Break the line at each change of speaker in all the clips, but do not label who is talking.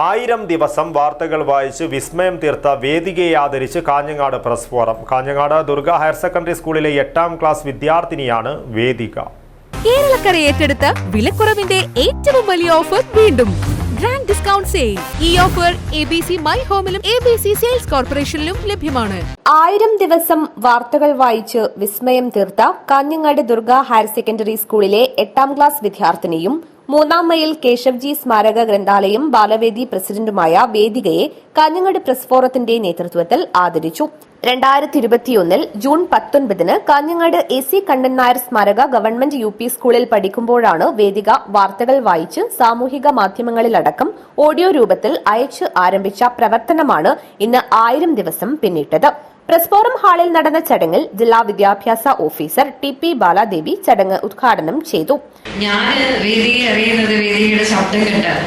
ആയിരം ദിവസം വാർത്തകൾ വായിച്ച് വിസ്മയം തീർത്ത വേദികയെ ആദരിച്ച് Kanhangad press forum Kanhangad Durga higher secondary സ്കൂളിലെ എട്ടാം ക്ലാസ് വിദ്യാർത്ഥിനിയാണ് വേദിക.
കേരളക്കര ഏറ്റെടുത്ത വിലക്കുറവിന്റെ ഏറ്റവും വലിയ ഓഫർ വീണ്ടും. ഗ്രാൻഡ് ഡിസ്കൗണ്ട് സെയിൽ ഈ offer A B C my ഹോമിലും A B C sales കോർപ്പറേഷനിലും ലഭ്യമാണ്.
ആയിരം ദിവസം വാർത്തകൾ വായിച്ച് വിസ്മയം തീർത്ത കാഞ്ഞങ്ങാട് ദുർഗ ഹയർ സെക്കൻഡറി സ്കൂളിലെ എട്ടാം ക്ലാസ് വിദ്യാർത്ഥിനിയും മൂന്നാം മൈൽ കേശവ്ജി സ്മാരക ഗ്രന്ഥാലയം ബാലവേദി പ്രസിഡന്റുമായ വേദികയെ കാഞ്ഞങ്ങാട് പ്രസ് ഫോറത്തിന്റെ നേതൃത്വത്തിൽ ആദരിച്ചു. രണ്ടായിരത്തി ഇരുപത്തിയൊന്നിൽ ജൂൺ പത്തൊൻപതിന് കാഞ്ഞങ്ങാട് എ സി കണ്ണൻ നായർ സ്മാരക ഗവൺമെന്റ് യു പി സ്കൂളിൽ പഠിക്കുമ്പോഴാണ് വേദിക വാർത്തകൾ വായിച്ച് സാമൂഹിക മാധ്യമങ്ങളിലടക്കം ഓഡിയോ രൂപത്തിൽ അയച്ച് ആരംഭിച്ച പ്രവർത്തനമാണ് ഇന്ന് ആയിരം ദിവസം പിന്നിട്ടത്. പ്രസ്ഫോറം ഹാളിൽ നടന്ന ചടങ്ങിൽ ജില്ലാ വിദ്യാഭ്യാസ ഓഫീസർ ടി പി ബാലാദേവി ചടങ്ങ് ഉദ്ഘാടനം ചെയ്തു.
ഞാൻ വേദിയെ അറിയുന്നത് വേദിയുടെ ശബ്ദം കേട്ടാണ്.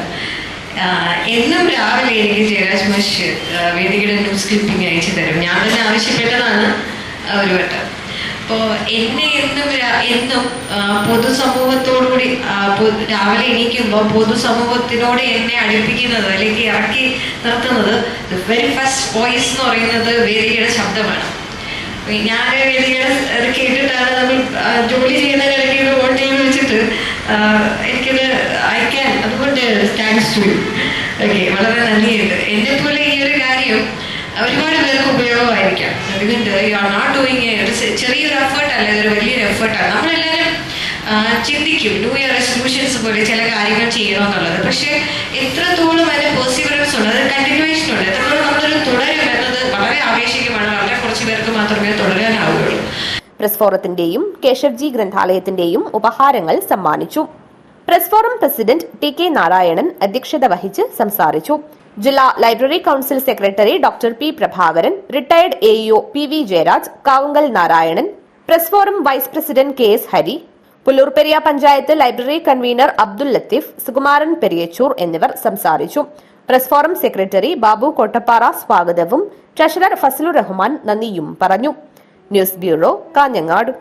എന്നും രാവിലെ എനിക്ക് ജയരാജ് മഷ് വേദികയുടെ ന്യൂസ് ക്ലിപ്പിംഗ് അയച്ചു തരും. ഞാൻ തന്നെ ആവശ്യപ്പെട്ടതാണ് ഒരു വട്ടം. അപ്പോൾ എന്നെ എന്നും എന്നും പൊതുസമൂഹത്തോടുകൂടി രാവിലെ എണീക്കുമ്പോൾ പൊതുസമൂഹത്തിനോട് എന്നെ അടുപ്പിക്കുന്നത് അല്ലെങ്കിൽ ഇറക്കി നിർത്തുന്നത് വെരി ഫസ്റ്റ് വോയിസ് എന്ന് പറയുന്നത് വേദികയുടെ ശബ്ദമാണ്. ഞാൻ വേദികയുടെ കേട്ടിട്ടാണ് നമ്മൾ ജോലി ചെയ്യുന്നതിനിടയ്ക്ക് ചെയ്ത് വെച്ചിട്ട് അതുകൊണ്ട് താങ്ക്സ് ടു ഓക്കെ വളരെ നന്ദിയുണ്ട്. എന്നെ പോലെ ഈ ഒരു കാര്യം ഒരുപാട് പേർക്ക് ഉപയോഗമായിരിക്കാം. അതുകൊണ്ട് യു ആർ നോട്ട് ഡൂയിങ് ചെറിയൊരു എഫേർട്ട് അല്ല ഇതൊരു വലിയൊരു എഫേർട്ടാണ് നമ്മളെല്ലാവരും ചിന്തിക്കും. ന്യൂ ഇയർ റെസൊല്യൂഷൻസ് പോലെ ചില കാര്യങ്ങൾ ചെയ്യണമെന്നുള്ളത്. പക്ഷേ എത്രത്തോളം അതിന് പെർസിവറൻസ് ഉണ്ട് അത് കണ്ടിന്യൂവേഷൻ ഉണ്ട് എത്രത്തോളം നമ്മളൊരു തുടരും എന്നത് വളരെ ആവേശികമാണ് വളരെ കുറച്ച് പേർക്ക് മാത്രമേ തുടരാനാവുകയുള്ളൂ.
പ്രസ് ഫോറത്തിന്റെയും കേശവ്ജി ഗ്രന്ഥാലയത്തിന്റെയും ഉപഹാരങ്ങൾ സമ്മാനിച്ചു. Press forum president T K Narayanan അധ്യക്ഷത വഹിച്ച് സംസാരിച്ചു. ജില്ലാ library council secretary doctor P Prabhakaran retired A EO P V Jayaraj Kavungal Narayanan press forum vice president K S Hari Pullurperiya panchayat library convener Abdul Latheef Sukumaran Periyachur എന്നിവർ സംസാരിച്ചു. Press forum secretary Babu Kottappara സ്വാഗതവും treasurer Fazalur Rahman നന്ദിയും പറഞ്ഞു. News bureau Kanhangad.